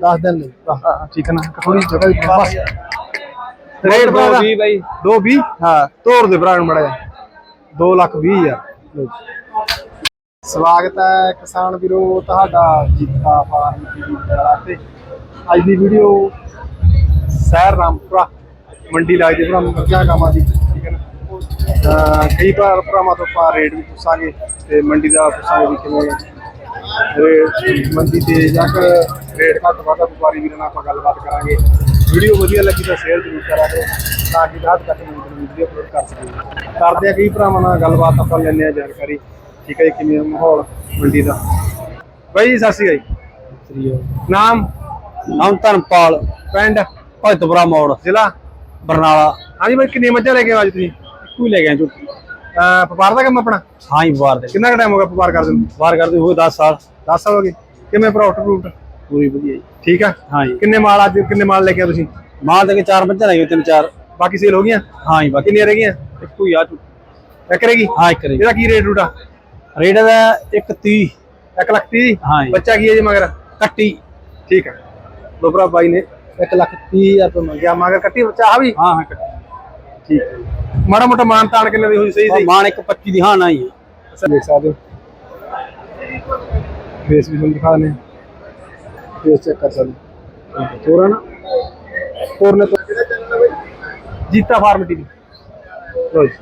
10 ਦਿਨ ਲਈ। ਹਾਂ ਠੀਕ ਹੈ ਨਾ। ਥੋੜੀ ਜਗ੍ਹਾ ਦੀ ਬਸ। ਰੇਟ ਦੋ ਭਰਾ ਵੀਹ ਬਾਈ। 220 ਹਾਂ। ਤੋੜ ਦੇ ਭਰਾ ਨੂੰ ਮੜਾ ਜਾ 2 ਲੱਖ 20 ਹਜ਼ਾਰ। ਸਵਾਗਤ ਹੈ ਕਿਸਾਨ ਵੀਰੋ ਤੁਹਾਡਾ ਜੀਤਾ ਫਾਰਮ ਟੀਵੀ ਤੇ। ਅੱਜ ਦੀ ਵੀਡੀਓ ਸਹਿਰ ਰਾਮਪੁਰਾ ਮੰਡੀ ਲੱਗਦੀ ਭਰਾ ਮੱਝਾਂ ਗਾਵਾਂ ਦੀ। ਠੀਕ ਹੈ ਨਾ? ਕਈ ਵਾਰ ਭਰਾਵਾਂ ਤੋਂ ਆਪਾਂ ਰੇਟ ਵੀ ਪੁੱਛਾਂਗੇ ਤੇ ਮੰਡੀ ਦਾ ਪੁੱਛਾਂਗੇ ਵੀ ਕਿਵੇਂ ਮੰਡੀ ਤੇ ਜਾ ਕੇ ਰੇਟ ਘੱਟ ਵਾਧਾ ਵਪਾਰੀ ਵੀਰਾਂ ਨਾਲ ਆਪਾਂ ਗੱਲਬਾਤ ਕਰਾਂਗੇ। ਵੀਡੀਓ ਵਧੀਆ ਲੱਗੀ ਤਾਂ ਸ਼ੇਅਰ ਜ਼ਰੂਰ ਕਰਾਂਗੇ ਤਾਂ ਕਿ ਰਾਤ ਤੱਕ ਵੀਡੀਓ ਅਪਲੋਡ ਕਰ ਸਕੀਏ। ਕਰਦੇ ਆ ਕਈ ਭਰਾਵਾਂ ਨਾਲ ਗੱਲਬਾਤ ਆਪਾਂ ਲੈਂਦੇ ਆ ਜਾਣਕਾਰੀ। ਠੀਕ ਹੈ ਕਿਵੇਂ ਮਾਹੌਲ ਮੰਡੀ ਦਾ? ਬਾਈ ਸਤਿ ਸ਼੍ਰੀ ਅਕਾਲ ਜੀ। ਨਾਮ? ਨਾਮ ਧਰਮਪਾਲ। ਪਿੰਡ? ਭਗਤਪੁਰਾ ਮੋੜ। ਜ਼ਿਲ੍ਹਾ? ਬਰਨਾਲਾ। ਹਾਂਜੀ ਬਾਈ ਕਿੰਨੀਆਂ ਮੱਝਾਂ ਲੈ ਕੇ ਆਏ ਅੱਜ ਤੁਸੀਂ? ਇੱਕੋ ਹੀ ਲੈ ਗਏ ਝੁੱਟੀ। ਵਪਾਰ ਦਾ ਕੰਮ ਆਪਣਾ? ਹਾਂ ਹੀ ਬਾਹਰ ਦੇ ਕਿੰਨਾ ਟਾਈਮ ਹੋ ਗਿਆ ਵਪਾਰ ਕਰਦੇ ਨੂੰ? ਬਾਹਰ ਕਰਦੇ ਹੋਏ 10 ਸਾਲ। 10 ਸਾਲ ਹੋ ਗਏ। ਕਿਵੇਂ ਪ੍ਰੋਫਿਟ ਪ੍ਰੂਫਟ ਪੂਰੀ ਵਧੀਆ ਜੀ। ਠੀਕ ਆ? ਹਾਂ ਜੀ। ਕਿੰਨੇ ਮਾਲ ਅੱਜ ਕਿੰਨੇ ਮਾਲ ਲੈ ਕੇ ਤੁਸੀਂ? ਮਾਂ ਦੇ ਕੇ ਚਾਰ ਬੱਚੇ ਲੈ ਗਏ ਤਿੰਨ ਚਾਰ। ਬਾਕੀ ਸੇਲ ਹੋ ਗਈਆਂ? ਹਾਂ ਜੀ ਬਾਕੀ। ਕਿੰਨੀਆਂ ਰਹਿ ਗਈਆਂ? ਇੱਕੋ ਹੀ ਆ ਝੁੱਟੀ ਇੱਕ ਰਹਿ ਗਈ? ਹਾਂ ਇੱਕ ਰਹੀ ਇਹਦਾ ਕੀ ਰੇਟ ਰੂਟ ਆ? ਰੇਟ ਦਾ 130 1 ਲੱਖ 30 ਹਾਂ ਜੀ। ਬੱਚਾ ਕੀ ਹੈ ਜੀ ਮਗਰ? ਕੱਟੀ। ਠੀਕ ਹੈ ਲੋਬਰਾ ਬਾਈ ਨੇ 1 ਲੱਖ 30 ਹਜ਼ਾਰ ਤੋਂ ਮੰਗਿਆ। ਮਗਰ ਕੱਟੀ ਬੱਚਾ ਆ ਵੀ? ਹਾਂ ਹਾਂ ਕੱਟੀ। ਠੀਕ। ਹੈ ਮਾੜਾ ਮੋਟਾ ਮਾਨ ਤਾਣ ਕਿੰਨੇ ਦੀ ਹੋਈ ਸਹੀ ਸਹੀ? ਮਾਨ ਇੱਕ 25 ਦੀ ਹਾਂ ਨਾ ਹੀ। ਦੇਖ ਸਕਦੇ ਹੋ। ਫੇਸ ਵੀ ਤੁਹਾਨੂੰ ਦਿਖਾ ਦਿੰਦੇ ਫੇਸ ਚੈੱਕ ਕਰ ਸਕਦੇ ਹੋ। ਤੋਰਾ ਨਾ। ਤੋਰਨੇ ਤੋਂ ਜੀਤਾ ਫਾਰਮ ਟੀਵੀ ਲੋ ਜੀ।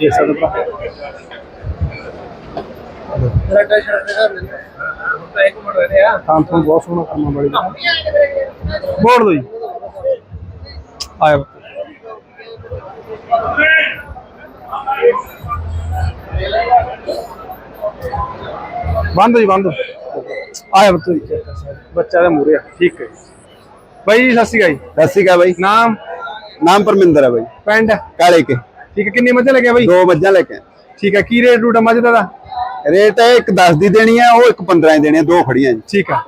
ਇਹ ਸਭ ਦਾ ਤਾਂ ਤੋਂ ਬਹੁਤ ਸੋਹਣਾ ਕਰਮਾ ਵਾਲੀ। ਦਾ ਮੋੜ ਦੋ ਜੀ। ਆਇਆ। ਬੰਦ ਜੀ ਬੰਦ। ਆਇਆ ਬੱਤੂ ਜੀ। ਬੱਚਾ ਦਾ ਮੂਰੇ ਆ ਠੀਕ ਹੈ। ਬਾਈ ਜੀ, ਸਤਿ ਸ਼੍ਰੀ ਅਕਾਲ ਜੀ। ਸਤਿ ਸ਼੍ਰੀ ਅਕਾਲ ਬਾਈ। ਨਾਮ? ਨਾਮ ਪਰਮਿੰਦਰ ਹੈ ਬਾਈ। ਪਿੰਡ? ਕਾਲੇ ਕੇ। ਠੀਕ ਹੈ ਕਿੰਨੀ ਮੱਝਾਂ ਲੱਗਿਆ ਬਾਈ? ਦੋ ਮੱਝਾਂ ਲੈ ਕੇ। ਠੀਕ ਹੈ ਕੀ ਰੇਟ ਰੂਟ ਮੱਝ ਦਾ? ਰੇਟ ਹੈ ਇੱਕ 10 ਦੀ ਦੇਣੀ ਹੈ ਉਹ ਇੱਕ 15 ਦੀ ਦੇਣੀ ਹੈ ਦੋ ਖੜੀਆਂ ਜੀ। ਠੀਕ ਆ।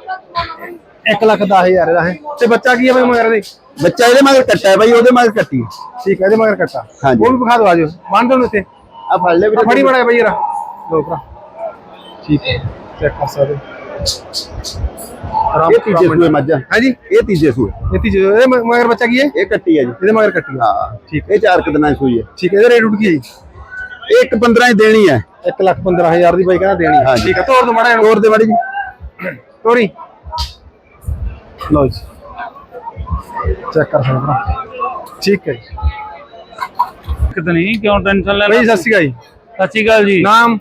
1 ਲੱਖ 10000 ਦਾ ਹੈ। ਤੇ ਬੱਚਾ ਕੀ ਹੈ ਬਾਈ ਮਗਰ ਦੇ ਬੱਚਾ ਇਹਦੇ ਮਗਰ ਕੱਟਾ ਹੈ ਬਾਈ ਉਹਦੇ ਮਗਰ ਕੱਟੀ ਹੈ। ਠੀਕ ਹੈ ਇਹਦੇ ਮਗਰ ਕੱਟਾ। ਹਾਂਜੀ। ਉਹ ਵੀ ਵਿਖਾ ਦਿਓ ਆਜੋ। ਬੰਦ ਦੋ ਇੱਥੇ। ਆ ਫੜ ਲੈ ਆ ਫੜੀ ਬੜਾ ਬਾਈ ਯਾਰ ਲੋ ਭਰਾ। ਠੀਕ ਹੈ। ਚੈੱਕ ਕਰ ਸਕਦੇ ਇਹ ਤੀਜੇ ਸੂਏ ਮੱਝਾਂ ਹਾਂਜੀ। ਇਹ ਤੀਜੇ ਸੂਏ। ਇਹ ਤੀਜੇ ਇਹਦੇ ਮ- ਮਗਰ ਬੱਚਾ ਕੀ ਹੈ? ਇਹ ਕੱਟੀ ਹੈ ਜੀ। ਇਹਦੇ ਮਗਰ ਕੱਟੀ ਆ ਹਾਂ। ਠੀਕ। ਇਹ ਚਾਰ ਕੁ ਦਿਨਾਂ ਦੀ ਸੂਈ ਹੈ। ਠੀਕ ਹੈ ਇਹਦਾ ਰੇਟ ਰੂਟ ਕੀ ਹੈ ਜੀ? ਇਹ ਇੱਕ 15 ਦੀ ਦੇਣੀ ਹੈ। 1 ਲੱਖ 15000 ਦੀ ਬਾਈ ਕਹਿੰਦਾ ਦੇਣੀ ਹੈ। ਹਾਂਜੀ। ਠੀਕ ਹੈ ਤੋਰ ਦੋ ਮਾੜਾ ਹੋਰ ਦੇ ਮਾੜੀ ਜੀ। ਤੋਰੀ। ਲੋ ਜੀ। ਚੈੱਕ ਕਰ ਸਕਦੇ ਭਰਾ। ਠੀਕ ਹੈ ਜੀ। ਨਹੀਂ ਕਿਉਂ ਟੈਨਸ਼ਨ ਲੈਣਾ ਬਾਈ ਸਤਿ ਸ਼੍ਰੀ ਅਕਾਲ ਜੀ। ਸਤਿ ਸ਼੍ਰੀ ਅਕਾਲ ਜੀ। ਨਾਮ?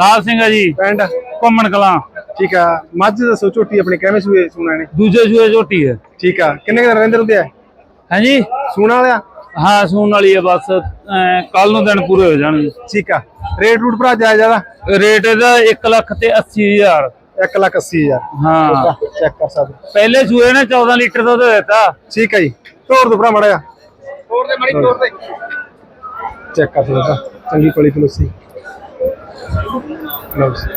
ਲਾਲ ਸਿੰਘ ਹੈ ਜੀ। ਪਿੰਡ? ਘੁੰਮਣ ਕਲਾਂ। ਠੀਕ ਆ। ਮੱਝ ਦੱਸੋ ਝੋਟੀ ਆਪਣੇ ਕਿਵੇਂ ਸੂਏ ਸੁਣਾ ਨੇ ਦੂਜੇ ਸੂਏ ਝੋਟੀ ਹੈ। ਠੀਕ ਆ। ਕਿੰਨੇ ਦਿਨ ਰਹਿੰਦੇ ਹੁੰਦੇ ਆ? ਹਾਂਜੀ ਸੂਣਾ ਵਾਲਿਆ? ਹਾਂ ਸੂਣ ਵਾਲੀ ਹੈ ਬਸ। ਕੱਲ ਨੂੰ ਦਿਨ ਪੂਰੇ ਹੋ ਜਾਣਗੇ। ਠੀਕ ਆ। ਰੇਟ ਰੂਟ ਭਰਾ ਜਾਇਜ਼ ਜ਼ਿਆਦਾ ਰੇਟ ਇਹਦਾ 1 ਲੱਖ ਤੇ 80 ਹਜ਼ਾਰ। 1 ਲੱਖ 80 ਹਜ਼ਾਰ। ਹਾਂ। ਚੈੱਕ ਕਰ ਸਕਦੇ। ਪਹਿਲੇ ਸੂਏ ਨੇ 14 ਲੀਟਰ ਦੁੱਧ ਦਿੱਤਾ। ਠੀਕ ਆ ਜੀ। ਤੋਰ ਦੋ ਭਰਾ ਮੜਾ ਜਾ ਤੋਰ ਦੇ ਮੜੀ ਤੋਰ ਦੇ। ਚੈੱਕ ਕਰ ਸਕਦੇ ਭਰਾ ਚੰਗੀ ਪਲੀ ਪਲੂਸੀ। ਲਓ ਜੀ।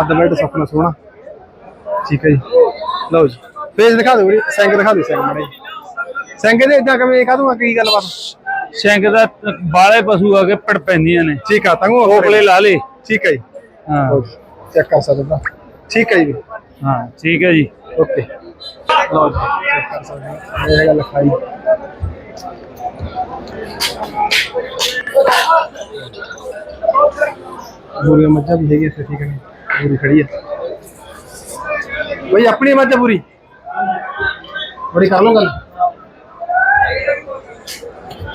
ਅੱਧ ਬੈਡ ਸੁਪਨਾ ਸੋਹਣਾ। ਠੀਕ ਹੈ ਜੀ। ਲਓ ਜੀ। ਫੇਸ ਦਿਖਾ ਦਿਓ ਸਿੰਘ ਦਿਖਾ ਦਿਓ ਸਿੰਘ ਮੜਾ ਜੀ ਸਿੰਘ ਦੇ ਇਦਾਂ ਕਿਵੇਂ ਕਹ ਦੂੰਗਾ ਕੀ ਗੱਲਬਾਤ? ਸ਼ੈਂਕ ਦਾ ਬਾਲੇ ਪਸ਼ੂ ਆ ਕੇ ਪੜ ਪੈਂਦੀਆਂ ਨੇ। ਠੀਕ ਆ ਤੰਗੂ ਕੋਕਲੇ ਲਾ ਲੇ ਠੀਕ ਹੈ ਜੀ। ਹਾਂ। ਚੈੱਕ ਕਰ ਸਕਦੇ ਠੀਕ ਹੈ ਜੀ। ਹਾਂ ਠੀਕ ਹੈ ਜੀ। ਓਕੇ। ਲਓ ਜੀ ਚੈੱਕ ਕਰ ਸਕਦੇ ਹਾਂ। ਇਹ ਹੈਗਾ ਲਿਖਾਈ ਪੂਰੀ ਮੱਝਾਂ ਵੀ ਹੈਗੀ ਇੱਥੇ ਠੀਕ ਹੈ ਪੂਰੀ ਖੜੀ ਹੈ। ਬਈ ਆਪਣੀ ਮੱਝ ਪੂਰੀ ਬੜੀ ਕਰ ਲਓ ਗੱਲ।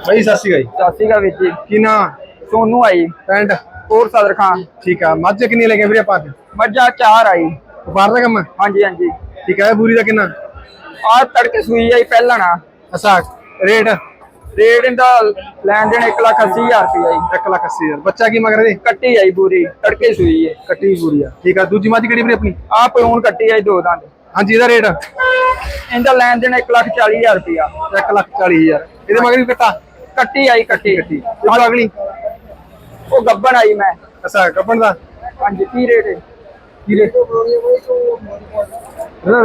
ਬਈ ਸਤਿ ਸ਼੍ਰੀ ਅਕਾਲ ਜੀ। ਸਤਿ ਸ਼੍ਰੀ ਅਕਾਲ ਵੀਰ ਜੀ। ਕੀ ਨਾਂ? ਸੋਨੂ ਆਈ ਪੈਂਟ ਹੋਰ ਸਦਰ ਖਾਨ। ਠੀਕ ਆ ਮੱਝ ਕਿੰਨੀ ਲੈ ਕੇ ਵੀਰੇ ਆਪਾਂ? ਮੱਝਾਂ ਚਾਰ ਆਈ। ਵਪਾਰ ਦਾ ਕੰਮ? ਹਾਂਜੀ ਹਾਂਜੀ। ਠੀਕ ਹੈ ਪੂਰੀ ਦਾ ਕਿੰਨਾ? ਆ ਤੜਕੇ ਸੂਈ ਆਈ ਪਹਿਲਾਂ ਨਾ। ਅੱਛਾ ਰੇਟ? ਰੇਟ ਇਹਦਾ ਲੈਣ ਦੇਣ 1 ਲੱਖ 80 ਹਜ਼ਾਰ ਰੁਪਏ ਆਈ 1 ਲੱਖ 80 ਹਜ਼ਾਰ। ਬੱਚਾ ਕੀ ਮਗਰ ਦੇ ਕੱਟੀ ਆਈ ਪੂਰੀ ਤੜਕੇ ਸੂਈ ਹੈ ਕੱਟੀ ਪੂਰੀ ਆ। ਠੀਕ ਆ ਦੂਜੀ ਮੱਝ ਕਿਹੜੀ ਵੀਰੇ ਆਪਣੀ? ਆ ਪਲੂਣ ਕੱਟੀ ਆਈ ਦੋ ਦੰਦ ਹਾਂਜੀ ਇਹਦਾ ਰੇਟ? ਇਹਦਾ ਲੈਣ ਦੇਣ 1 ਲੱਖ 40 ਹਜ਼ਾਰ ਰੁਪਇਆ 1 ਲੱਖ 40 ਹਜ਼ਾਰ। ਇਹਦੇ ਮਗਰ ਵੀ ਕੱਟਾ? ਕੱਟੀ ਆਈ ਕੱਟੀ। ਕੱਟੀ। ਅਗਲੀ? ਉਹ ਗੱਬਣ ਆਈ ਮੈਂ। ਅੱਛਾ ਕੱਪਣ ਦਾ? ਹਾਂਜੀ ਕੀ ਰੇਟ ਹੈ ਕੀ ਰੇਟ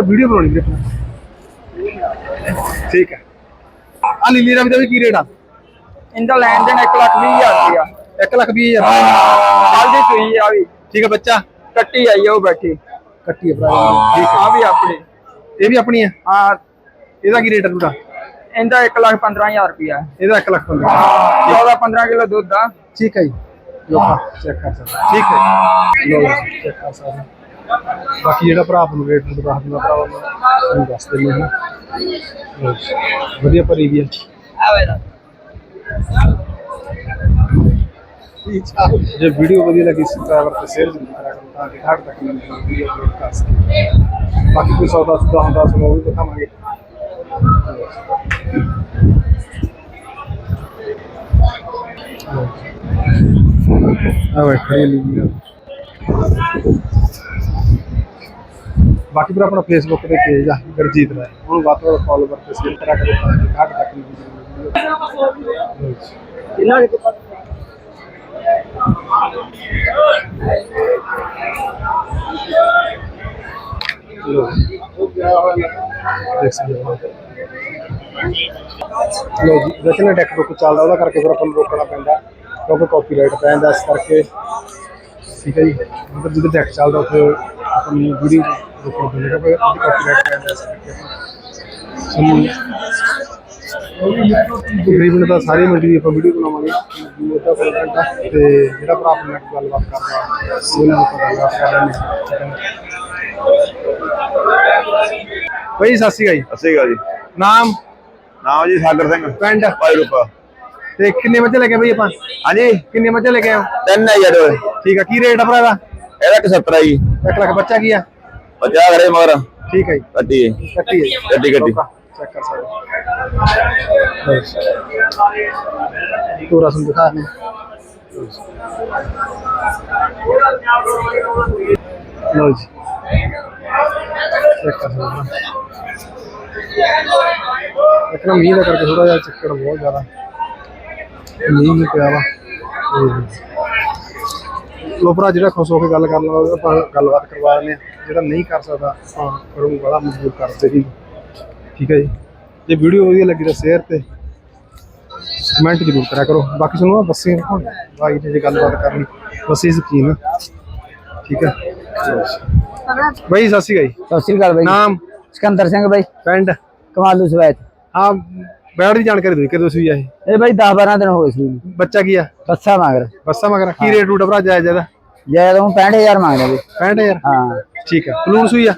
ਵੀਡੀਓ ਬਣਾਉਣੀ ਵੀਰੇ। ਠੀਕ ਹੈ। ਆ ਰੰਗ ਦਾ ਵੀ ਕੀ ਰੇਟ ਆ? ਇਹਦਾ ਲੈਣ ਦੇਣ 1 ਲੱਖ 20 ਹਜ਼ਾਰ ਰੁਪਇਆ 1 ਲੱਖ 20 ਹਜ਼ਾਰ। ਜਲਦੀ ਸੂਈ ਆ ਵੀ। ਠੀਕ ਹੈ ਬੱਚਾ। ਕੱਟੀ ਆਈ ਆ ਉਹ ਬੈਠੀ। ਕੱਟੀ ਹੈ ਭਰਾ। ਠੀਕ ਆ ਵੀ ਆਪਣੇ। ਹੈ ਇਹ ਵੀ ਆਪਣੀ ਹੈ। ਆ ਇਹਦਾ ਕੀ ਰੇਟ ਹੈ ਤੁਹਾਡਾ? ਇਹਦਾ 1 ਲੱਖ 15000 ਰੁਪਿਆ ਇਹਦਾ 1 ਲੱਖ 15 14 15 ਕਿਲੋ ਦੁੱਧ ਆ। ਠੀਕ ਹੈ ਜੀ। ਲੋ ਚੈੱਕ ਕਰ ਸਕਦੇ ਠੀਕ ਹੈ ਲੋ ਚੈੱਕ ਕਰ ਸਕਦੇ ਬਾਕੀ ਜਿਹੜਾ ਭਰਾ ਨੂੰ ਰੇਟ ਨੂੰ ਦੱਸ ਦਿੰਦਾ, ਭਰਾ ਉਹਨੂੰ ਦੱਸ ਦਿੰਦੇ ਹਾਂ। ਵਧੀਆ ਭਰੀ ਵੀ ਹੈ। ਜੇ ਵੀਡੀਓ ਵਧੀਆ ਲੱਗੀ ਸਬਸਕ੍ਰਾਈਬਰ ਤੇ ਸ਼ੇਅਰ ਜ਼ਰੂਰ ਕਰਿਆ ਕਰੋ, ਤਾਂ ਕਿ ਹਰ ਤੱਕ ਮੈਨੂੰ ਵੀਡੀਓ ਅਪਲੋਡ ਕਰ ਸਕੇ ਬਾਕੀ ਕੋਈ ਸੌਦਾ ਸੁਦਾ ਹੁੰਦਾ ਸਾਨੂੰ ਉਹ ਵੀ ਦਿਖਾਵਾਂਗੇ। ਆ ਵੇ ਖੜੀ ਲਈ ਬਾਕੀ ਫਿਰ ਆਪਣਾ ਫੇਸਬੁੱਕ ਤੇ ਪੇਜ ਆ, ਗਰਜੀਤ ਰਾਏ। ਉਹਨੂੰ ਵੱਧ ਤੋਂ ਵੱਧ ਫੋਲੋਵਰ ਸ਼ੇਅਰ ਕਰਿਆ ਕਰੋ ਤਾਂ ਕਿ ਹਰ ਇਹਨਾਂ ਨੇ ਲੋ ਜੀ। ਵੈਸੇ ਨਾ ਬੁੱਕ ਚੱਲਦਾ, ਉਹਦਾ ਕਰਕੇ ਫਿਰ ਆਪਾਂ ਨੂੰ ਰੋਕਣਾ ਪੈਂਦਾ। ਕਿਉਂਕਿ ਕਾਪੀਰਾਈਟ ਪੈ ਜਾਂਦਾ ਇਸ ਕਰਕੇ ਠੀਕ ਹੈ ਜੀ। ਮਤਲਬ ਜਦੋਂ ਟੈਕ ਚੱਲਦਾ ਉੱਥੇ ਆਪਣੀ ਵੀਡੀਓ ਰੋਕਣਾ ਪੈਂਦਾ ਕਿਉਂਕਿ ਕਾਪੀਰਾਈਟ ਪੈ ਜਾਂਦਾ ਇਸ ਕਰਕੇ ਤਕਰੀਬਨ ਤਾਂ ਸਾਰੀ ਮੰਡੀ ਦੀ ਆਪਾਂ ਵੀਡੀਓ ਬਣਾਵਾਂਗੇ। ਉਹਦਾ ਕੰਟੈਂਟ ਆ ਤੇ ਜਿਹੜਾ ਭਰਾ ਆਪਣੇ ਨਾਲ ਗੱਲਬਾਤ ਕਰਦਾ ਉਹਨਾਂ ਨੂੰ ਪਤਾ ਲੱਗਾ ਕਰ ਲੈਣੇ ਬਈ ਸਤਿ ਸ਼੍ਰੀ ਅਕਾਲ ਜੀ। ਅਸੀਂ ਗਾ ਜੀ। ਨਾਮ? ਨਾਮ ਜੀ ਸਾਗਰ ਸਿੰਘ। ਪਿੰਡ? ਭਾਈ ਰੂਪਾ। ਤੇ ਕਿੰਨੇ ਮੱਝਾਂ ਲੈ ਕੇ ਬਈ ਆਪਾਂ? ਹਾਂਜੀ। ਕਿੰਨੇ ਮੱਝਾਂ ਲੈ ਕੇ ਹੋ? ਤਿੰਨ ਹੈ ਜੜ ਠੀਕ ਆ ਕੀ ਰੇਟ ਆ ਭਰਾ ਦਾ ਇਹਦਾ ਕਿ 70 ਜੀ। 1 ਲੱਖ ਬੱਚਾ ਕੀ ਆ? 50 ਖੜੇ ਮਗਰ। ਠੀਕ ਹੈ ਜੀ। ਕੱਟੀ ਹੈ ਕੱਟੀ ਹੈ ਕੱਟੀ ਕੱਟੀ ਚੈੱਕ ਕਰ ਸਕਦੇ ਪੂਰਾ ਸੁਣ ਦਿਖਾ ਨੇ ਲੋ ਜੀ। ਚੈੱਕ ਕਰ ਸਕਦੇ ਹੋ। ਇੱਕ ਨਾ ਮੀਂਹ ਦਾ ਕਰਕੇ ਥੋੜਾ ਜਿਹਾ ਚੱਕਰ ਬਹੁਤ ਜ਼ਿਆਦਾ। ਨਹੀਂ ਪਿਆ ਵਾ। ਲੋ ਭਰਾ ਜਿਹੜਾ ਖੁਸ਼ ਹੋ ਕੇ ਗੱਲ ਕਰਨ ਵਾਲਾ ਆਪਾਂ ਗੱਲਬਾਤ ਕਰਵਾ ਲੈਂਦੇ ਹਾਂ। ਜਿਹੜਾ ਨਹੀਂ ਕਰ ਸਕਦਾ ਆਪਾਂ ਉਹਨੂੰ ਬੜਾ ਮਜਬੂਰ ਕਰਦੇ ਜੀ। ਠੀਕ ਹੈ ਜੀ। ਜੇ ਵੀਡੀਓ ਵਧੀਆ ਲੱਗੀ ਤਾਂ ਸ਼ੇਅਰ ਤੇ ਕਮੈਂਟ ਜ਼ਰੂਰ ਕਰਿਆ ਕਰੋ। ਬਾਕੀ ਤੁਹਾਨੂੰ ਆਹ ਬੱਸੇ ਦਿਖਾਉਣੇ ਬਾਈ ਨੇ ਜੇ ਗੱਲਬਾਤ ਕਰਨੀ ਬੱਸੇ ਸਕੀਨ ਠੀਕ ਹੈ। ਬਾਈ ਸਤਿ ਸ਼੍ਰੀ ਅਕਾਲ ਸਤਿ ਸ੍ਰੀ ਅਕਾਲ ਬਾਈ। ਨਾਮ? ਸਿਕੰਦਰ ਸਿੰਘ ਬਾਈ। ਪਿੰਡ? ਕਮਾਲੂ ਸਵੈਤ ਹਾਂ ਬੈਠ ਦੀ ਜਾਣਕਾਰੀ ਦਿਓ ਕਿਦੋਂ ਸੂਈ ਆ ਇਹ? ਇਹ ਬਾਈ 10 12 ਦਿਨ ਹੋਏ ਸੀ ਬੱਚਾ ਕੀ ਆ? ਬੱਸਾ ਮੰਗ ਬੱਸਾ ਮਗਰ ਕੀ ਰੇਟ ਰੂਟ ਆ ਭਰਾ ਜਾਇਜ਼ ਇਹਦਾ? ਜੇ ਤੂੰ 65000 ਮੰਗਦਾ ਬਈ 65000 ਹਾਂ। ਠੀਕ ਹੈ ਪਲੂਨ ਸੂਈ ਆ?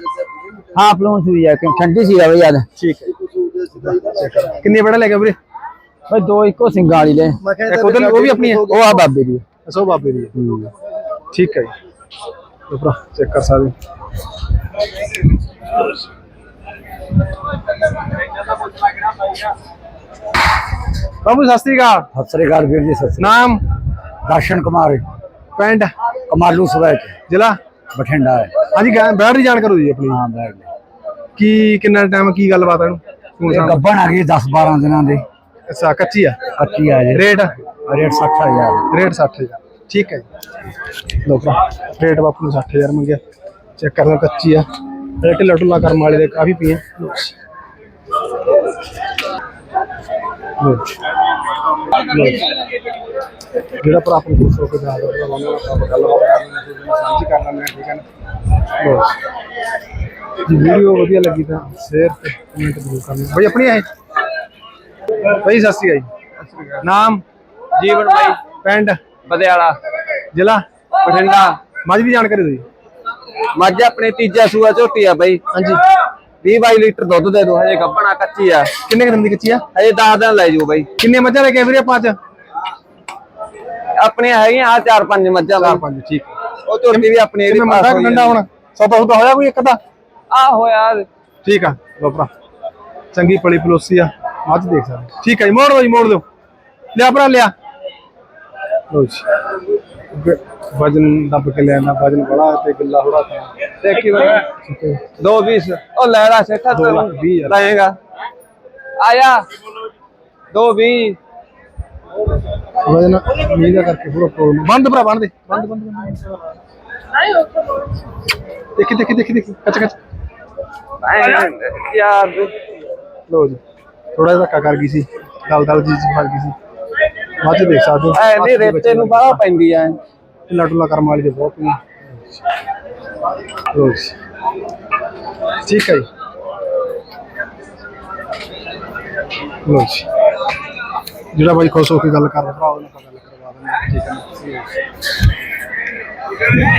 ਹਾਂ ਪਲੂਨ ਸੂਈ ਆ। ਕਿ ਠੰਡੀ ਸੀ ਆ ਬਈ ਯਾਦ। ਠੀਕ ਹੈ ਕਿੰਨੇ ਬੜਾ ਲੈ ਗਿਆ ਵੀਰੇ? ਬਈ ਦੋ ਇੱਕੋ ਸਿੰਘਾਂ ਵਾਲੀ ਲੈ। ਇੱਕ ਉਧਰ ਉਹ ਵੀ ਆਪਣੀ ਹੈ ਉਹ ਆ ਬਾਬੇ ਦੀ। ਅਸੋ ਬਾਬੇ ਦੀ ਹੈ। ਠੀਕ ਹੈ ਜੀ। ਭਰਾ ਚੈੱਕ ਕਰ ਸਕਦੇ ਹੋ। ਬਾਬੂ ਸਤਿ ਸ੍ਰੀ ਅਕਾਲ। ਸਤਿ ਸ੍ਰੀ ਅਕਾਲ ਵੀਰ ਜੀ ਸਤਿ ਸ੍ਰੀ ਨਾਮ? ਦਰਸ਼ਨ ਕੁਮਾਰ ਪਿੰਡ? ਕਮਾਲੂ ਸਵੈਤ ਜ਼ਿਲ੍ਹਾ? ਬਠਿੰਡਾ ਹੈ। ਹਾਂਜੀ ਦੀ ਜਾਣ ਕਰੋ ਜੀ ਆਪਣੀ। ਹਾਂ ਬੈਠ ਕੀ ਕਿੰਨਾ ਟਾਈਮ ਕੀ ਗੱਲਬਾਤ ਹੈ? ਸਾਨੂੰ ਗੱਬਣ ਆ ਗਈ 10 12 ਦਿਨਾਂ ਦੀ। ਅੱਛਾ ਕੱਚੀ ਆ? ਕੱਚੀ ਆ ਜੇ। ਰੇਟ? ਰੇਟ 60000 ਰੇਟ 60000 ਠੀਕ ਹੈ ਲੋ ਭਰਾ ਰੇਟ ਬਾਪੂ ਨੂੰ 60000 ਮੰਗਿਆ ਚੈੱਕ ਕਰਨਾ ਕੱਚੀ ਆ। ਇਹ ਢਿੱਲਾ ਢੁੱਲਾ ਕਰਮ ਵਾਲੇ ਦੇ ਕਾਫੀ ਪੀਏ ਲਓ ਜੀ। ਲਓ ਜੀ। ਲਓ ਜੀ। ਜਿਹੜਾ ਭਰਾ ਆਪਣੀ ਖੁਸ਼ ਹੋ ਕੇ ਜਾ ਰਿਹਾ ਉਹਨਾਂ ਨਾਲ ਆਪਾਂ ਗੱਲਬਾਤ ਕਰ ਲੈਂਦੇ ਹਾਂ ਸਾਂਝੀ ਕਰ ਲੈਂਦੇ ਹਾਂ ਠੀਕ ਹੈ ਨਾ? ਜੀ। ਵੀਡੀਓ ਵਧੀਆ ਲੱਗੀ ਤਾਂ ਸ਼ੇਅਰ ਤੇ ਕਮੈਂਟ ਜ਼ਰੂਰ ਕਰਨਾ। ਬਈ ਆਪਣੀ ਹੈ ਬਈ ਸਤਿ ਸ਼੍ਰੀ ਅਕਾਲ ਨਾਮ? ਜੀਵਨ ਬਾਈ। ਪਿੰਡ? ਬਦਿਆਲਾ ਜ਼ਿਲ੍ਹਾ? ਬਠਿੰਡਾ। ਮੱਝ ਦੀ ਜਾਣਕਾਰੀ ਦਿਓ ਮੱਝ ਆਪਣੇ ਤੀਜਾ ਸੂਆ ਝੋਟੀ ਆ ਬਾਈ। ਹਾਂਜੀ। 20 22 ਲੀਟਰ ਦੁੱਧ ਦੇ ਦੋ ਹਜੇ ਗੱਬਣਾ ਕੱਚੀ ਆ। ਕਿੰਨੇ ਕੁ ਦਿਨ ਦੀ ਕੱਚੀ ਆ? ਹਜੇ 10 ਦਿਨ ਲੈ ਜਾਓ ਬਾਈ। ਕਿੰਨੇ ਮੱਝਾਂ ਲੈ ਕੇ ਆਏ ਵੀਰੇ ਆਪਾਂ ਅੱਜ? ਆਪਣੀਆਂ ਹੈਗੀਆਂ ਆ ਚਾਰ ਪੰਜ ਮੱਝਾਂ ਚਾਰ ਪੰਜ ਠੀਕ। ਉਹ ਝੋਟੀ ਵੀ ਆਪਣੀ ਕਿੰਨੇ ਮੰਦਾ ਠੰਡਾ ਹੁਣ? ਸੌਦਾ ਸੁਦਾ ਹੋਇਆ ਕੋਈ ਇੱਕ ਦਾ ਆ ਹੋਇਆ ਠੀਕ ਆ ਲੋ ਭਰਾ। ਚੰਗੀ ਪਲੀ ਪਲੋਸੀ ਆ। ਮੱਝ ਦੇਖ ਸਕਦੇ ਠੀਕ ਆ ਜੀ ਮੋੜ ਦਿਓ ਜੀ ਮੋੜ ਦਿਓ। ਲਿਆ ਭਰਾ ਲਿਆ। ਲੋ ਜੀ। ਵਜਨ ਦੱਬ ਕੇ ਲਿਆਣਾ ਵਜਨ ਬੜਾ ਤੇ ਗਿੱਲਾ ਥੋੜਾ ਥਾ। ਦੇਖੀ ਬਾਈ ਠੀਕ ਹੈ ਦੋ ਵੀਸ ਉਹ ਲੈ ਲਾ ਸੇਠਾ ਹਜ਼ਾਰ। ਲਏਗਾ। ਆਇਆ। ਦੋ ਵੀਹ। ਵਜਨ ਮੀਂਹ ਕਰਕੇ ਥੋੜਾ ਪ੍ਰੋਬਲਮ ਬੰਦ ਭਰਾ ਬੰਦ ਦੇ। ਬੰਦ ਬੰਦ ਬੰਦ। ਦੇਖੀ ਦੇਖੀ ਦੇਖੀ ਦੇਖੀ। ਕੱਚ ਕੱਚ। ਯਾਰ। ਲੋ ਜੀ ਥੋੜਾ ਜਿਹਾ ਧੱਕਾ ਕਰ ਗਈ ਸੀ। ਦਲ ਦਲ ਜੀ ਚ ਫੜ ਗਈ ਸੀ। ਮੱਝ ਦੇਖ ਸਕਦੇ ਹੋ। ਐ ਨਹੀਂ ਰੇਤੇ ਨੂੰ ਬਾਹਰ ਪੈਂਦੀ ਐ ਢਿੱਲਾ ਢੁੱਲਾ ਕਰਮ ਵਾਲੀ ਦੇ ਬਹੁਤ ਪਈ ਲੋ ਜੀ। ਠੀਕ ਹੈ ਜੀ। ਲੋ ਜੀ। ਜਿਹੜਾ ਬਾਈ ਖੁਸ਼ ਹੋ ਕੇ ਗੱਲ ਕਰ ਭਰਾ ਉਹਨੂੰ ਆਪਾਂ ਗੱਲ ਕਰਵਾ ਦਿੰਦੇ ਹਾਂ। ਠੀਕ ਹੈ ਨਾ?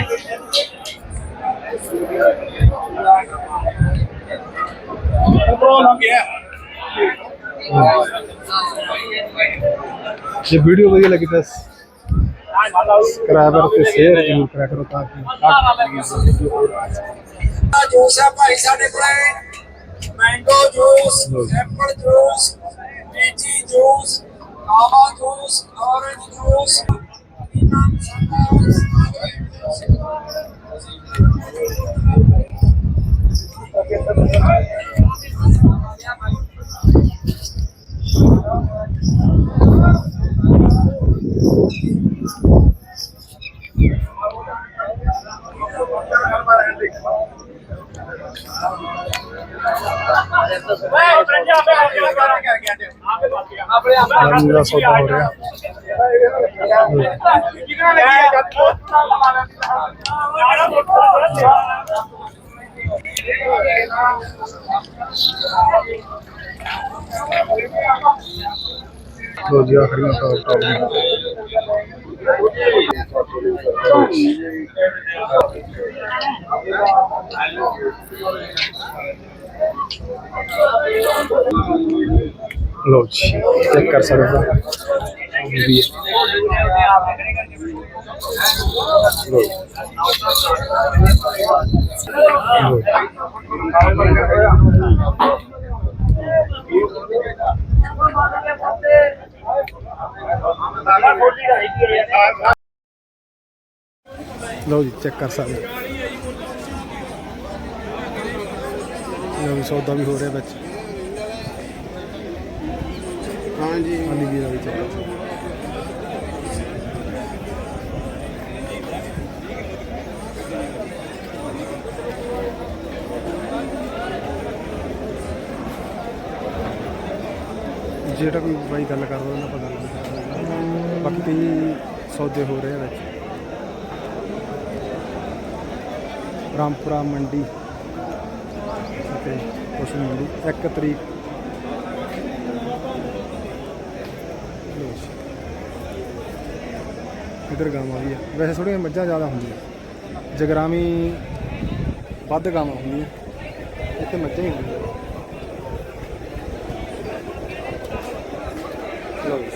ਜੇ। ਵੀਡੀਓ ਵਧੀਆ ਲੱਗੀ ਤਾਂ ਸਬਸਕ੍ਰਾਈਬਰ ਤੇ ਸ਼ੇਅਰ ਜ਼ਰੂਰ ਕਰਿਆ ਕਰੋ ਤਾਂ ਕਿ ਜੂਸ ਆ ਭਾਈ ਸਾਡੇ ਕੋਲੇ। Mango juice apple juice lychee juice ਆਵਾ ਜੂਸ ਔਰੇਂਜ ਜੂਸ ਲੰਮੀ ਦਾ ਸੌਦਾ ਹੋ ਰਿਹਾ। ਲੋ ਜੀ ਆਖਰੀ ਟੌਪ ਟੌਪ ਲੋ ਜੀ ਚੈੱਕ ਕਰ ਸਕਦੇ ਹੋ। ਲਓ ਜੀ। ਚੈੱਕ ਕਰ ਸਕਦੇ ਹੋ। ਲਓ ਸੌਦਾ ਵੀ ਹੋ ਰਿਹਾ ਵਿੱਚ। ਹਾਂਜੀ। ਹਾਂਜੀ ਵੀ ਦਾ ਵੀ ਚੈੱਕ ਜਿਹੜਾ ਕੋਈ ਬਾਈ ਗੱਲ ਕਰਦਾ ਉਹਨਾਂ ਆਪਾਂ ਗੱਲ ਨਹੀਂ ਬਾਕੀ ਕਈ ਸੌਦੇ ਹੋ ਰਹੇ ਆ ਵਿੱਚ। ਰਾਮਪੁਰਾ ਮੰਡੀ। ਅਤੇ ਪਸ਼ੂ ਮੰਡੀ 1 ਤਰੀਕ ਲਓ ਜੀ। ਇੱਧਰ ਗਾਵਾਂ ਵੀ ਆ ਵੈਸੇ ਥੋੜ੍ਹੀਆਂ ਮੱਝਾਂ ਜ਼ਿਆਦਾ ਹੁੰਦੀਆਂ ਜਗਰਾਮੀ ਵੱਧ ਗਾਵਾਂ ਹੁੰਦੀਆਂ ਇੱਥੇ ਮੱਝਾਂ ਹੀ ਹੁੰਦੀਆਂ ਲਓ ਜੀ।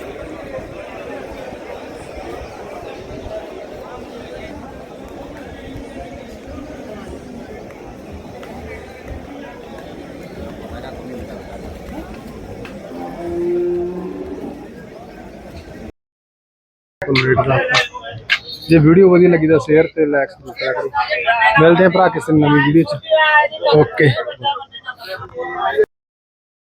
ਕੰਪਲੀਟ ਕਰਤਾ ਜੇ ਵੀਡੀਓ ਵਧੀਆ ਲੱਗੀ ਤਾਂ ਸ਼ੇਅਰ ਤੇ ਲਾਈਕ ਜ਼ਰੂਰ ਕਰਿਆ ਕਰੋ। ਮਿਲਦੇ ਆ ਭਰਾ ਕਿਸੇ ਨਵੀਂ ਵੀਡੀਓ ਚ। ਓਕੇ